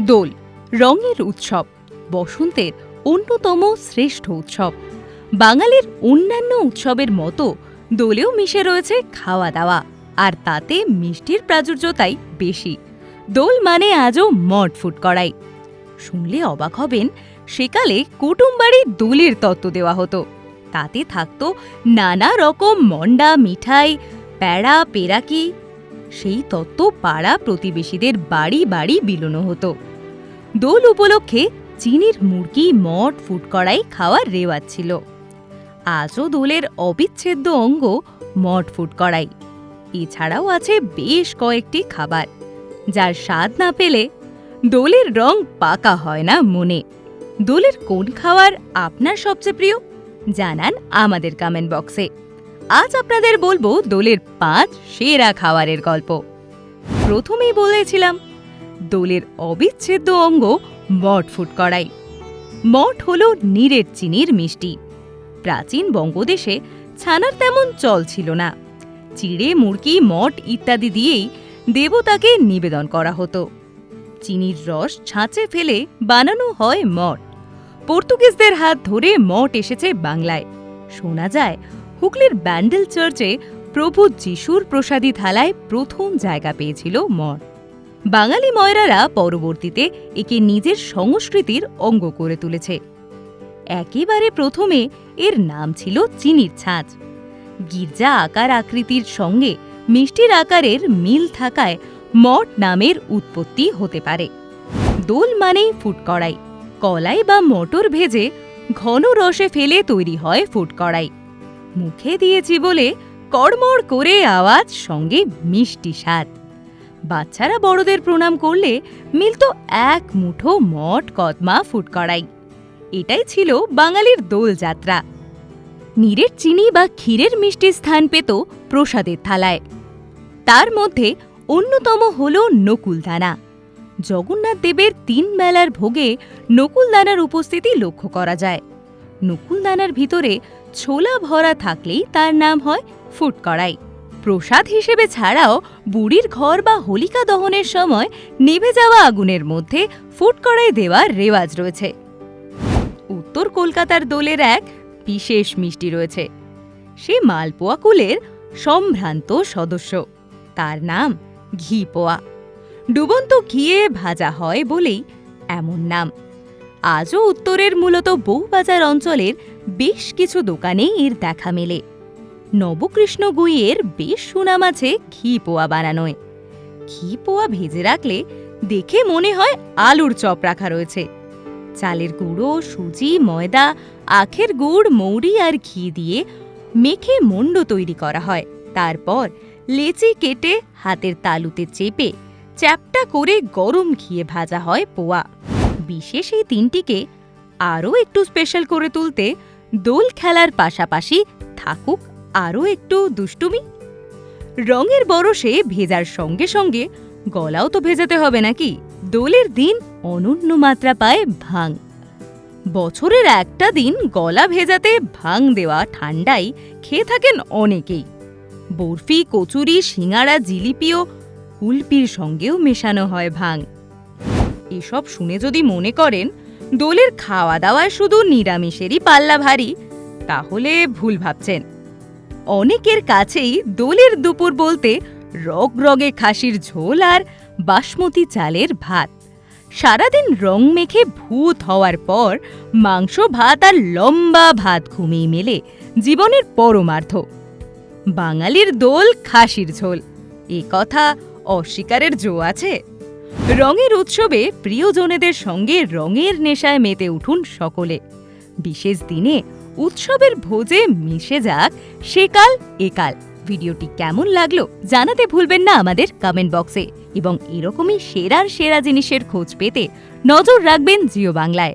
দোল, রঙের উৎসব, বসন্তের অন্যতম শ্রেষ্ঠ উৎসব। বাঙালির অন্যান্য উৎসবের মতো দোলেও মিশে রয়েছে খাওয়া দাওয়া আর তাতে মিষ্টির প্রাচুর্যতাই বেশি। দোল মানে আজও মঠ ফুট করাই। শুনলে অবাক হবেন, সেকালে কুটুমবাড়ি দোলের তত্ত্ব দেওয়া হতো। তাতে থাকতো নানা রকম মন্ডা, মিঠাই প্যাড়া পেরাকি। সেই তত্ত্ব পাড়া প্রতিবেশীদের বাড়ি বাড়ি বিলোনো হতো। দোল উপলক্ষে চিনির মুরগি মঠ ফুট করাই খাওয়ার রেওয়াজ ছিল। আজও দোলের অবিচ্ছেদ্য অঙ্গ মঠ ফুট করাই এছাড়াও আছে বেশ কয়েকটি খাবার, যার স্বাদ না পেলে দোলের রং পাকা হয় না মনে। দোলের কোন খাবার আপনার সবচেয়ে প্রিয়? জানান আমাদের কমেন্ট বক্সে আজ আপনাদের বলব দোলের পাঁচ সেরা খাবারের গল্প। প্রথমেই বলেছিলাম দোলের অবিচ্ছেদ্য অঙ্গ মঠ ফুট করাই মঠ হল নীরের চিনির মিষ্টি। প্রাচীন বঙ্গদেশে ছানার তেমন চল ছিল না। চিড়ে, মুরগি, মঠ ইত্যাদি দিয়েই দেবতাকে নিবেদন করা হতো। চিনির রস ছাঁচে ফেলে বানানো হয় মঠ। পর্তুগিজদের হাত ধরে মঠ এসেছে বাংলায়। শোনা যায়, হুগলির ব্যান্ডেল চার্চে প্রভু যিশুর প্রসাদী থালায় প্রথম জায়গা পেয়েছিল মঠ। বাঙালি ময়রারা পরবর্তীতে একে নিজের সংস্কৃতির অঙ্গ করে তুলেছে। একেবারে প্রথমে এর নাম ছিল চিনির ছাঁচ। গির্জা আকার আকৃতির সঙ্গে মিষ্টির আকারের মিল থাকায় মঠ নামের উৎপত্তি হতে পারে। দোল মানেই ফুটকড়াই কলাই বা মটর ভেজে ঘন রসে ফেলে তৈরি হয় ফুটকড়াই মুখে দিয়েছি বলে কড়মড় করে আওয়াজ, সঙ্গে মিষ্টি স্বাদ। বাচ্চারা বড়দের প্রণাম করলে মিলত এক মুঠো মঠ কদমা ফুট কড়াই। এটাই ছিল বাঙালির দোল যাত্রা। নীরের চিনি বা ক্ষীরের মিষ্টি স্থান পেত প্রসাদের থালায়। তার মধ্যে অন্যতম হল নকুলদানা। জগন্নাথ দেবের তিন বেলার ভোগে নকুলদানার উপস্থিতি লক্ষ্য করা যায়। নকুলদানার ভিতরে ছোলা ভরা থাকলেই তার নাম হয় ফুটকড়াই প্রসাদ হিসেবে ছাড়াও বুড়ির ঘর বা হোলিকা দহনের সময় নিভে যাওয়া আগুনের মধ্যে ফুটকড়াই দেওয়ার রেওয়াজ রয়েছে। উত্তর কলকাতার দোলের এক বিশেষ মিষ্টি রয়েছে। সে মালপোয়া কুলের সম্ভ্রান্ত সদস্য। তার নাম ঘি পোয়া ডুবন্ত ঘিয়ে ভাজা হয় বলেই এমন নাম। আজও উত্তরের মূলত বউবাজার অঞ্চলের বেশ কিছু দোকানে এর দেখা মেলে। নবকৃষ্ণ গুইয়ের বেশ সুনাম আছে ঘি পোয়া বানানোয়। ঘি পোয়া ভেজে রাখলে দেখে মনে হয় আলুর চপ রাখা রয়েছে। চালের গুঁড়ো, সুজি, ময়দা, আখের গুড়, মৌরি আর ঘি দিয়ে মেখে মণ্ড তৈরি করা হয়। তারপর লেচি কেটে হাতের তালুতে চেপে চ্যাপটা করে গরম ঘিয়ে ভাজা হয় পোয়া। বিশেষ এই তিনটিকে আরও একটু স্পেশাল করে তুলতে দোল খেলার পাশাপাশি থাকুক আরও একটু দুষ্টুমি? রঙের বরসে ভেজার সঙ্গে সঙ্গে গলাও তো ভেজাতে হবে নাকি? দোলের দিন অনন্য মাত্রা পায় ভাং বছরের একটা দিন গলা ভেজাতে ভাং দেওয়া ঠান্ডাই খেয়ে থাকেন অনেকেই। বরফি, কচুরি, সিঙাড়া জিলিপিও কুলপির সঙ্গেও মেশানো হয় ভাং এসব শুনে যদি মনে করেন, দোলের খাওয়া দাওয়ায় শুধু নিরামিষেরই পাল্লা ভারী, তাহলে ভুল ভাবছেন। অনেকের কাছেই দোলের দুপুর বলতে রগ রগে খাসির ঝোল আর বাসমতি চালের ভাত। সারাদিন রং মেখে ভূত হওয়ার পর মাংস, ভাত আর লম্বা ভাত ঘুমিয়ে মেলে জীবনের পরমার্থ। বাঙালির দোল খাসির ঝোল। এ কথা অস্বীকারের জো আছে? রঙের উৎসবে প্রিয়জনেদের সঙ্গে রঙের নেশায় মেতে উঠুন সকলে। বিশেষ দিনে উৎসবের ভোজে মিশে যাক সেকাল একাল ভিডিওটি কেমন লাগল জানাতে ভুলবেন না আমাদের কমেন্ট বক্সে এবং এরকমই সেরার সেরা জিনিসের খোঁজ পেতে নজর রাখবেন জিও বাংলায়।